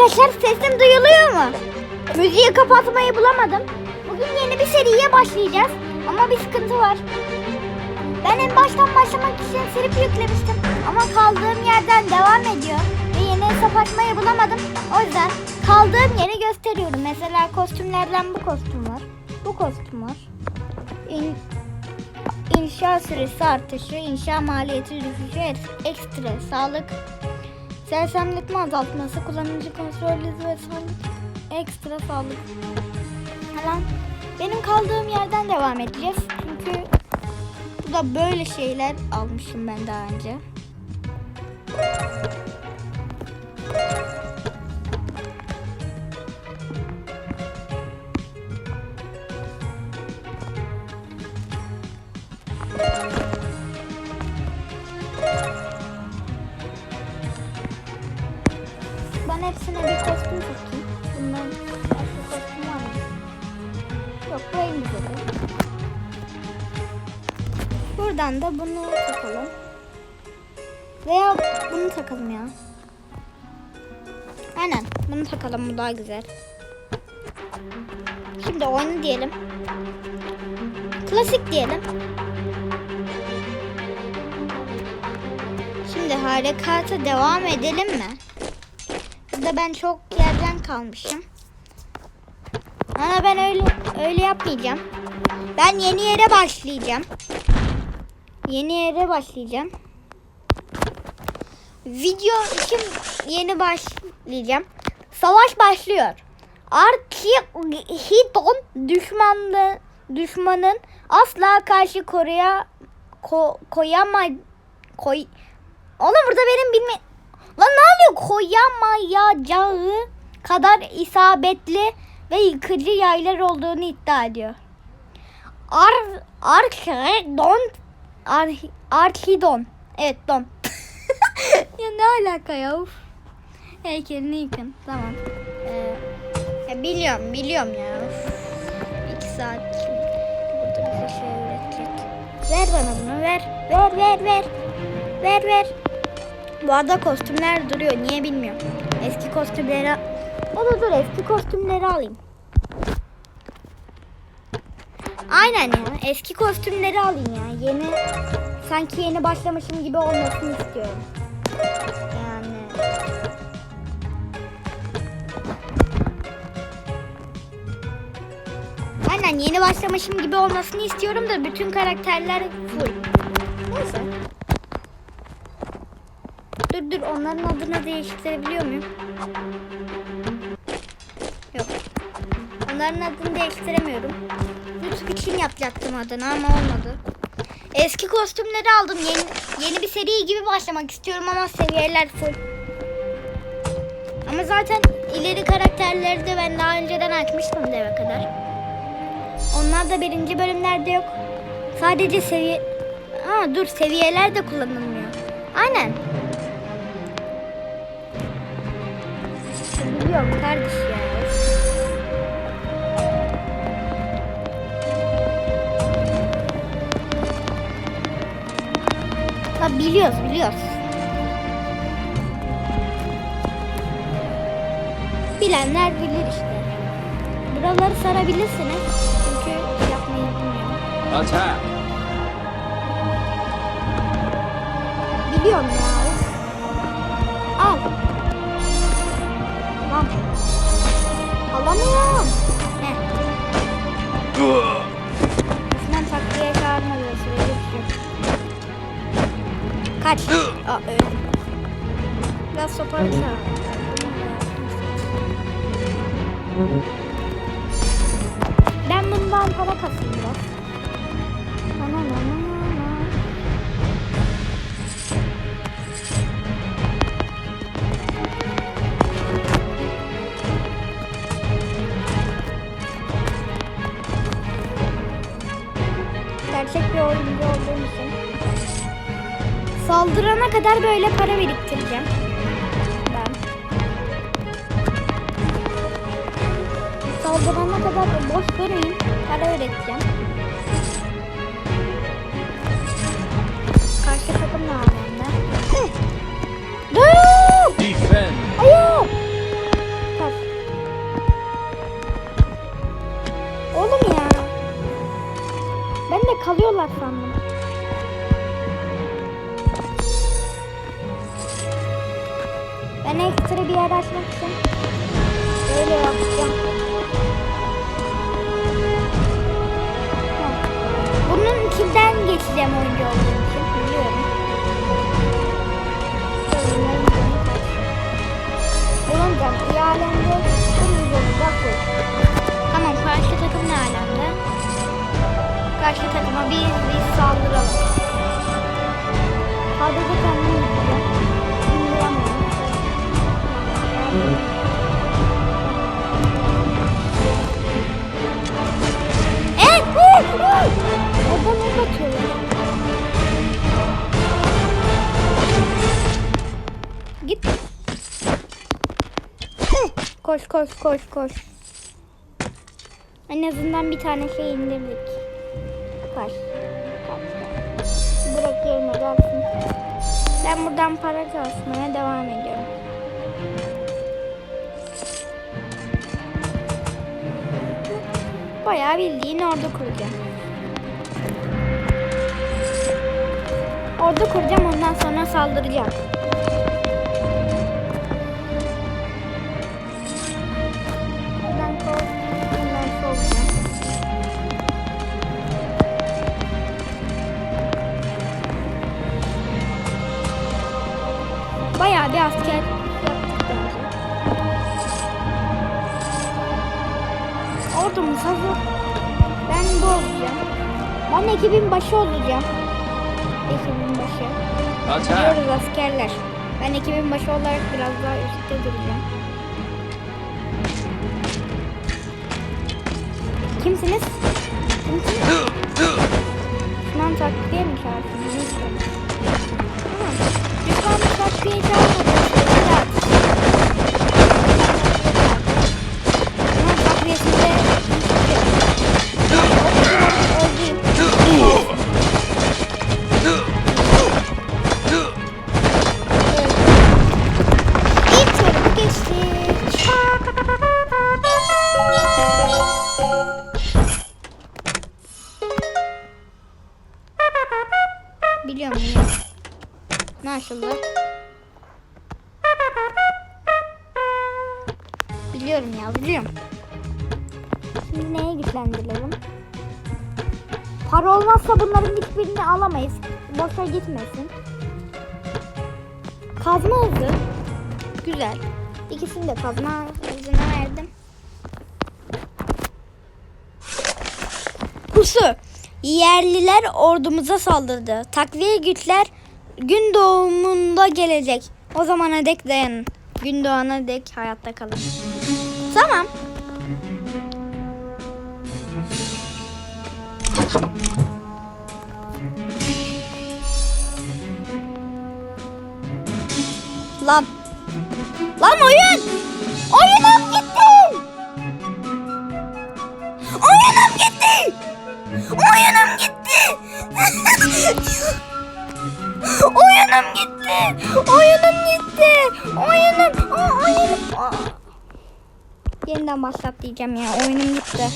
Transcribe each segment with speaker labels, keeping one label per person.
Speaker 1: arkadaşlar sesim duyuluyor mu? Müziği kapatmayı bulamadım. Bugün yeni bir seriye başlayacağız. Ama bir sıkıntı var. Ben en baştan başlamak için serip yüklemiştim. Ama kaldığım yerden devam ediyor. Ve yeni hesap açmayı bulamadım. O yüzden kaldığım yeri gösteriyorum. Mesela kostümlerden bu kostüm var. Bu kostüm var. İn, inşa süresi artışı, inşa maliyeti düşüşü, eks- ekstra, sağlık, sersemletme azaltması, kullanıcı kontrol hızı ve sağlık, ekstra sağlık falan. Benim kaldığım yerden devam edeceğiz. Çünkü bu da böyle şeyler almışım ben daha önce. Buradan da bunu takalım. Veya bunu takalım ya. Aynen bunu takalım bu daha güzel. Şimdi oyunu diyelim. Klasik diyelim. Şimdi harekata devam edelim mi? Burada ben çok yerden kalmışım. Ama ben öyle öyle yapmayacağım. Ben yeni yere başlayacağım. Yeni yere başlayacağım. Video için yeni başlayacağım. Savaş başlıyor. Arkihidon düşmanlı düşmanın asla karşı koruya ko, koyama koy Oğlum burada benim bilme Lan ne oluyor? Koyamayacağı kadar isabetli ve yıkıcı yaylar olduğunu iddia ediyor. Ar Arkidon Ar Arkidon. Evet don. ya ne alaka ya? Uf. Heykelini yıkın. Tamam. Ee, ya biliyorum, biliyorum ya. Uf. İki saat burada bize şey öğretecek. Ver bana bunu, ver. Ver, ver, ver. Ver, ver. Bu arada kostümler duruyor. Niye bilmiyorum. Eski kostümleri... O da dur eski kostümleri alayım. Aynen ya. Eski kostümleri alayım ya. Yeni sanki yeni başlamışım gibi olmasını istiyorum. Yani Aynen yeni başlamışım gibi olmasını istiyorum da bütün karakterler full. Neyse. Dur dur onların adını değiştirebiliyor muyum? Yok. Onların adını değiştiremiyorum. YouTube için yapacaktım adını ama olmadı. Eski kostümleri aldım. Yeni, yeni bir seri gibi başlamak istiyorum ama seviyeler full. Ama zaten ileri karakterleri de ben daha önceden açmıştım deve kadar. Onlar da birinci bölümlerde yok. Sadece seviye... Ha dur seviyeler de kullanılmıyor. Aynen. Biliyorum kardeş biliyoruz biliyoruz. Bilenler bilir işte. Buraları sarabilirsiniz. Çünkü yapmayı bilmiyorum.
Speaker 2: Attack!
Speaker 1: Biliyorum ya. Al. Lan. Alamıyorum. Heh. Kaç. Aa öldüm. Biraz sopalı çağır. Ben bundan para kasayım biraz. Saldırana kadar böyle para biriktireceğim. Ben. Saldırana kadar boş durmayayım. Para üreteceğim. Karşı takım ne alemde? Dur!
Speaker 2: Ayol!
Speaker 1: Oğlum ya. Ben de kalıyorlar sandım. Ben ekstra bir yer açmak için böyle yapacağım. Bunun içinden geçeceğim oyuncu olduğum için biliyorum. Bulunacağım. İyi alemde. Tamam karşı takım ne alemde? Karşı takıma biz biz saldıralım. Sadece kendim Evet. Oradan ok atıyorlar. Git. Koş koş koş koş. En azından bir tane şey indirdik. Kaç. Kaç. Bırak yerine gelsin. Ben buradan para kasmaya devam ediyorum. Bayağı bildiğin ordu kuracağım. Ordu kuracağım ondan sonra saldıracağım. Ekibin başı olacağım. Ekibin başı.
Speaker 2: Attack!
Speaker 1: Diyoruz askerler. Ben ekibin başı olarak biraz daha üstte duracağım. Kimsiniz? Kimsiniz? Düşman takviye mi istiyorsun? Tamam. Düşman takviye çağırmadı. Biliyorum ya biliyorum. Şimdi neye güçlendirelim? Para olmazsa bunların hiçbirini alamayız. Boşa gitmesin. Kazma hızı. Güzel. İkisini de kazma hızına verdim. Pusu. Yerliler ordumuza saldırdı. Takviye güçler gün doğumunda gelecek. O zamana dek dayanın. Gün doğana dek hayatta kalın. Tamam. Lan. Lan oyun. Yeniden başlat diyeceğim ya. Oyunum gitti.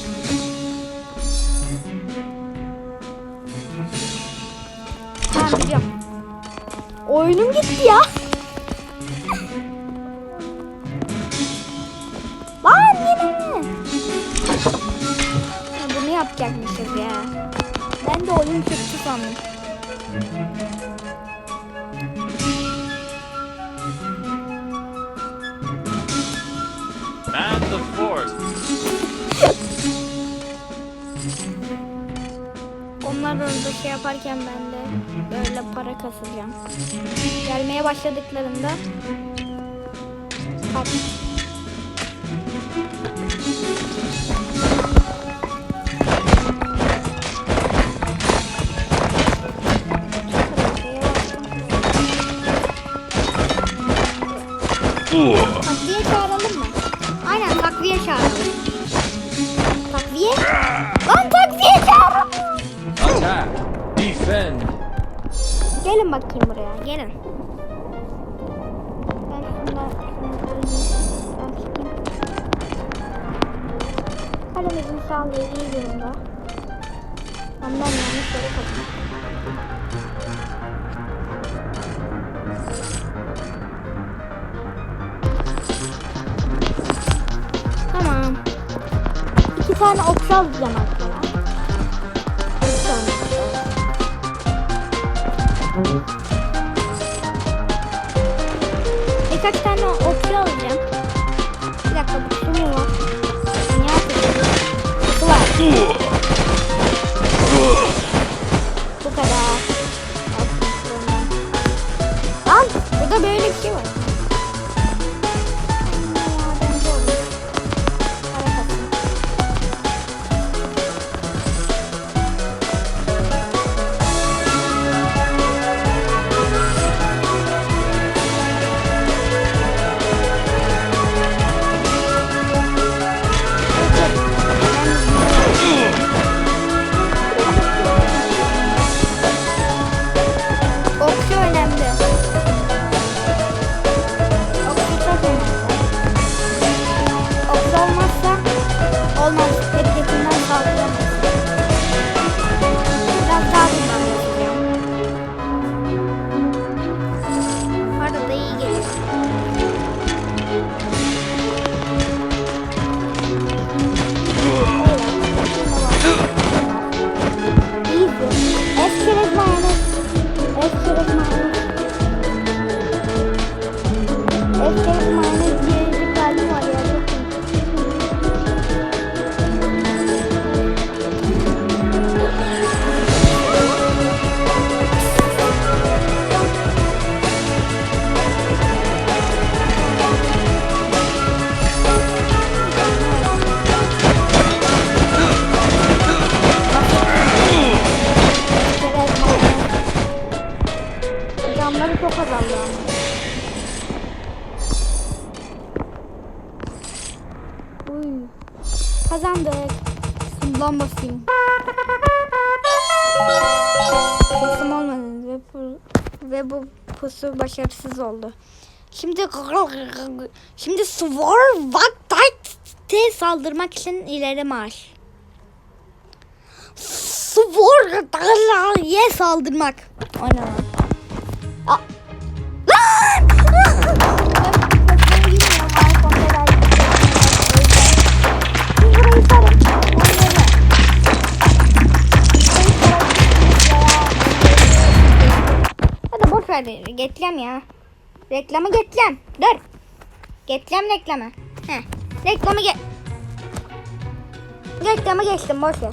Speaker 1: Tamam biliyorum. Oyunum gitti ya. Onlar orada şey yaparken ben de böyle para kasacağım. Gelmeye başladıklarında kaç. Bakayım buraya gelin. Ben şundan. Ben çıkayım. Sağlığı iyi durumda. Ondan yanlış yere koydum. Tamam. İki tane okçu alacağım oldu. Şimdi şimdi Svarvat'te saldırmak için ileri marş. Svarvat'e saldırmak. Lan. Aa. Lan! Hadi boş ver reklam ya. Reklamı getlem. Dur. Getlem reklamı. Heh. Reklamı ge... Reklamı geçtim boş ver.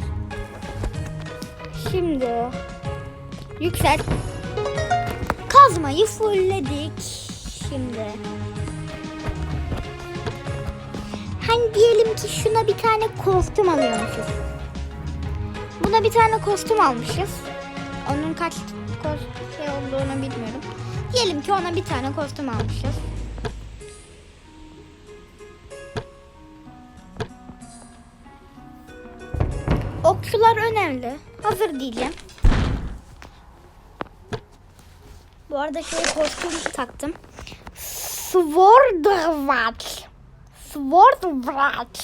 Speaker 1: Şimdi yüksel. Kazmayı fullledik. Şimdi. Hani diyelim ki şuna bir tane kostüm alıyormuşuz. Buna bir tane kostüm almışız. Onun kaç kos- şey olduğunu bilmiyorum. Diyelim ki ona bir tane kostüm almışız. Okçular önemli. Hazır diyeceğim. Bu arada şöyle kostüm taktım. Swordwatch. Swordwatch.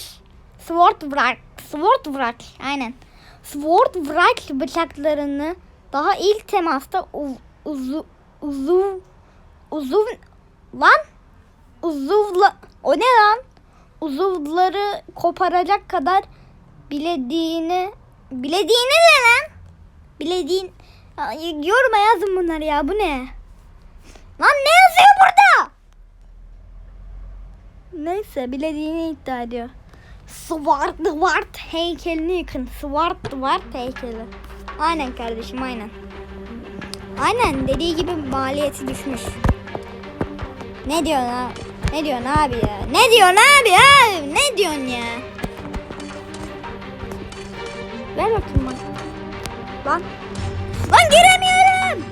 Speaker 1: Swordwatch. Swordwatch. Aynen. Swordwatch bıçaklarını daha ilk temasta u- uzu uzuv uzuv lan uzuvla o ne lan? Uzuvları koparacak kadar bilediğini bilediğini ne lan? Bilediğin yoruma yazın bunları ya bu ne? Lan ne yazıyor burada? Neyse bilediğini iddia ediyor. Swordward heykelini yıkın. Swordward heykeli. Aynen kardeşim aynen aynen dediği gibi maliyeti düşmüş ne diyorsun ha ne diyorsun abi ya ne diyorsun abi ya ne diyorsun ya Ver bakayım bana. Lan. Lan giremiyorum.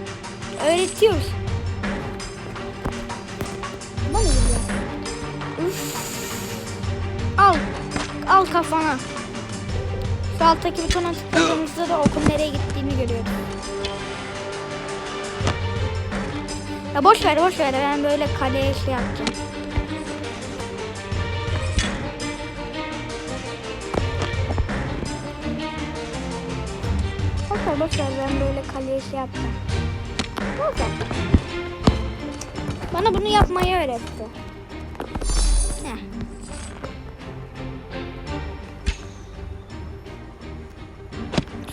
Speaker 1: Öğretiyoruz. Bana geliyor. Üf. Al. Al kafana. Şu alttaki butona tıkladığımızda da okun nereye gittiğini görüyoruz. Ya boş ver boş ver ben böyle kaleye şey yapacağım. Boşver boşver ben böyle kaleye şey yapacağım. Boşver. Bana bunu yapmayı öğretti.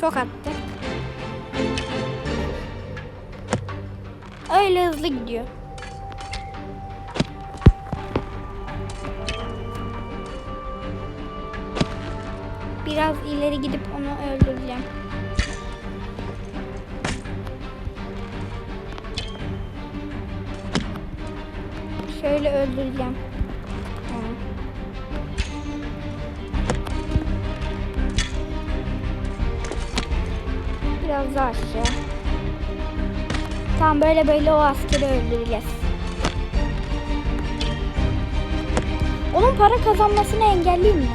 Speaker 1: Çok attı. Öyle hızlı gidiyor. Biraz ileri gidip onu öldüreceğim. Şöyle öldüreceğim. Biraz daha aşağı. Tamam böyle böyle o askeri öldüreceğiz. Onun para kazanmasını engelleyeyim mi?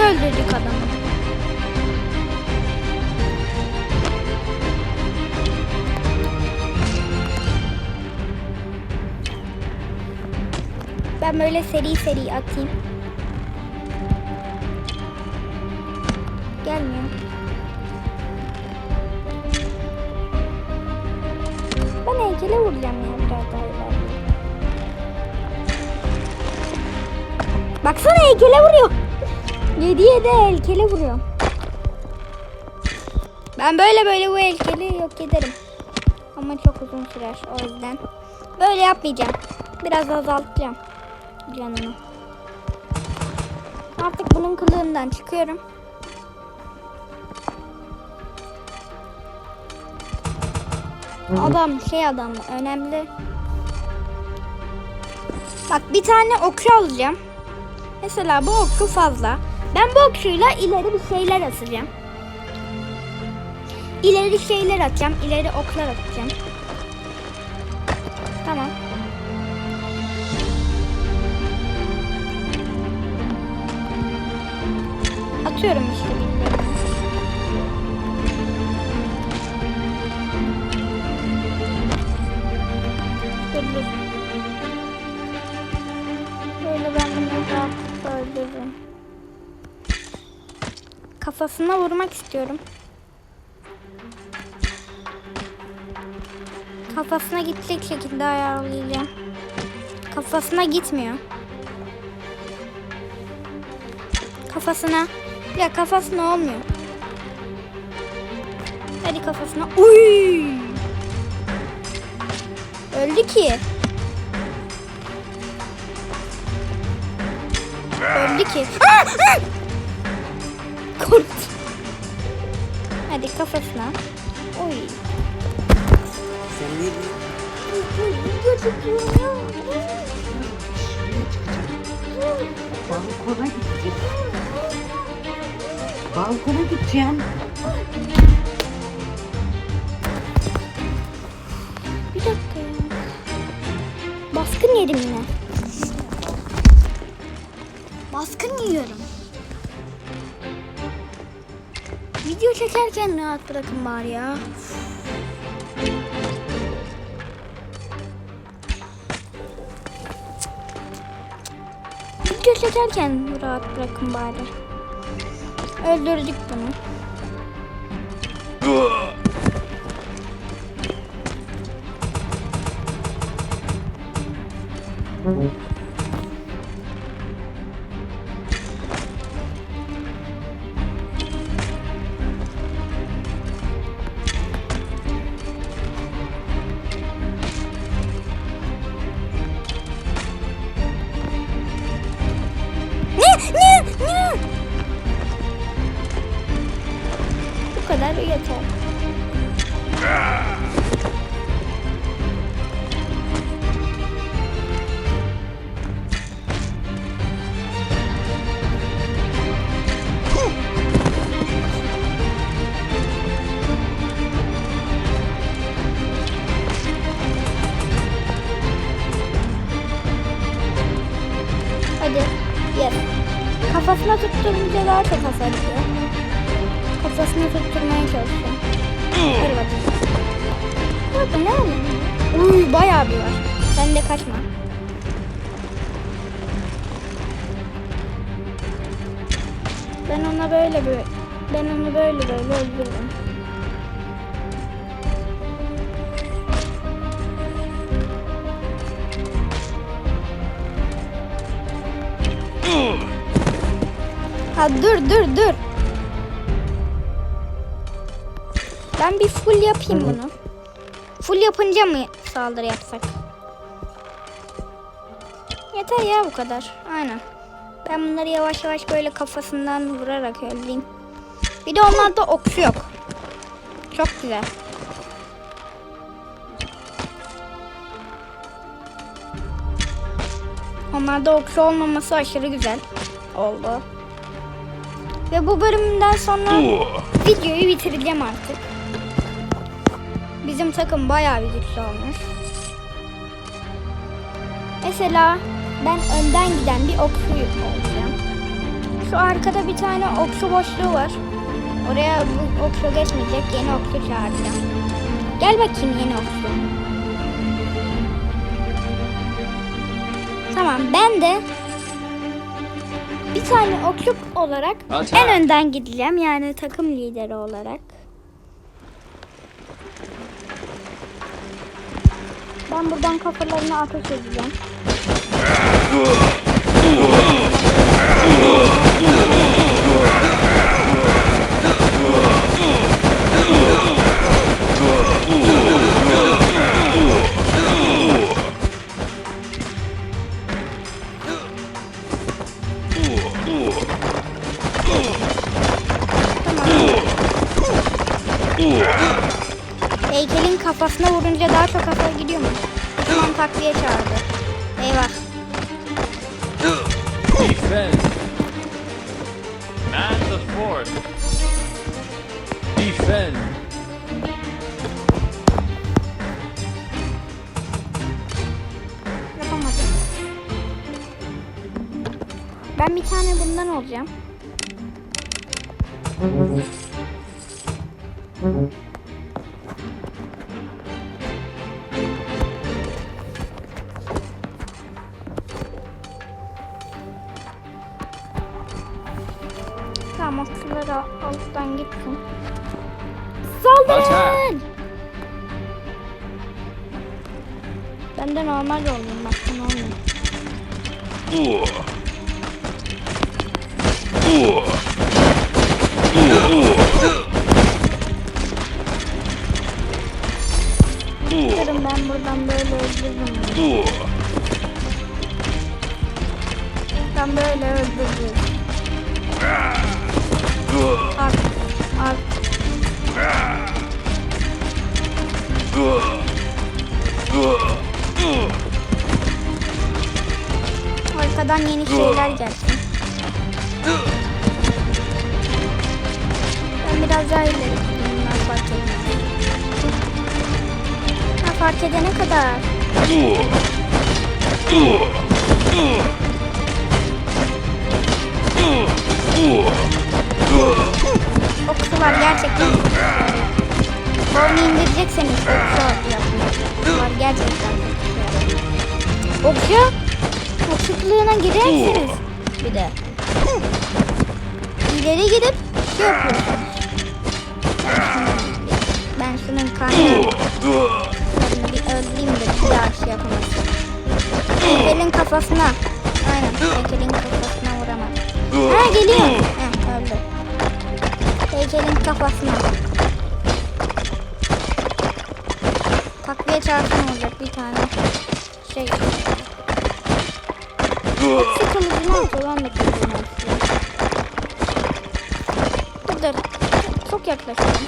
Speaker 1: Askerini öldürdük adamı. Ben böyle seri seri atayım. Gelmiyor. Ben heykele vuracağım ya biraz daha ileride. Baksana heykele vuruyor. 7'ye de heykele vuruyor. Ben böyle böyle bu heykeli yok ederim. Ama çok uzun sürer o yüzden. Böyle yapmayacağım. Biraz azaltacağım canını. Artık bunun kılığından çıkıyorum. Adam şey adam önemli. Bak bir tane okçu alacağım. Mesela bu okçu fazla. Ben bu okçuyla ileri bir şeyler atacağım. İleri şeyler atacağım. ileri oklar atacağım. Tamam. Atıyorum işte Kafasına vurmak istiyorum. Kafasına gidecek şekilde ayarlayacağım. Kafasına gitmiyor. Kafasına. Ya kafasına olmuyor. Hadi kafasına. Uy! Öldü ki. Öldü ki. Hadi kafasına. Oy.
Speaker 3: Sen niye balkona gideceğim? Balkona gideceğim.
Speaker 1: Bir dakika ya. Baskın yedim yine. Baskın yiyorum. Video çekerken rahat bırakın bari ya. Video çekerken rahat bırakın bari. Öldürdük bunu. Ne? Kadar Böyle böyle ben onu böyle böyle öldürürüm. Ha dur dur dur. Ben bir full yapayım bunu. Full yapınca mı saldırı yapsak? Yeter ya bu kadar. Aynen. Ben bunları yavaş yavaş böyle kafasından vurarak öldüreyim. Bir de onlarda okçu yok. Çok güzel. Onlarda okçu olmaması aşırı güzel oldu. Ve bu bölümden sonra videoyu bitireceğim artık. Bizim takım bayağı bir güçlü olmuş. Mesela ben önden giden bir okçu olacağım. Şu arkada bir tane okçu boşluğu var. Oraya bu okçu geçmeyecek. Yeni okçu çağıracağım. Gel bakayım yeni okçu. Tamam ben de bir tane okçu olarak
Speaker 2: Atak.
Speaker 1: en önden gideceğim. Yani takım lideri olarak. Ben buradan kafalarına ateş edeceğim. Heykelin kafasına vurunca daha çok hasar gidiyor mu? Düşman takviye çağırdı. Okçuları alttan gitsin. Saldırın! Ben de normal olayım bak ne olmuyor. Durun ben buradan böyle öldürürüm. Ben Ben biraz daha ileri gideyim, bunlar fark etmez. Ha, fark edene kadar. Okçular gerçekten. Boynu indirecekseniz okçu yapın. gerçekten. Okçu Okçuluğuna girersiniz. Bir de. İleri gidip şey yapıyorsunuz. Ben şunun karnını bir öldüreyim de bir daha şey yapamasın. Heykelin kafasına. Aynen heykelin kafasına vuramadım. Ha geliyor. Heh öldü. Heykelin kafasına. Takviye çarpsın olacak bir tane. Şey. Atıyor ben de kılıcını atıyorum. Dur dur. Çok yaklaşıyorum.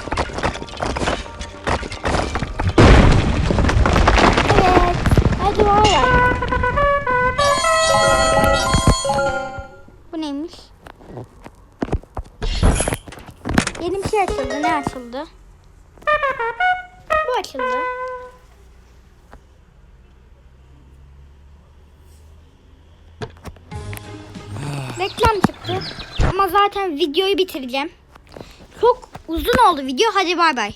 Speaker 1: Zaten videoyu bitireceğim. Çok uzun oldu video. Hadi bay bay.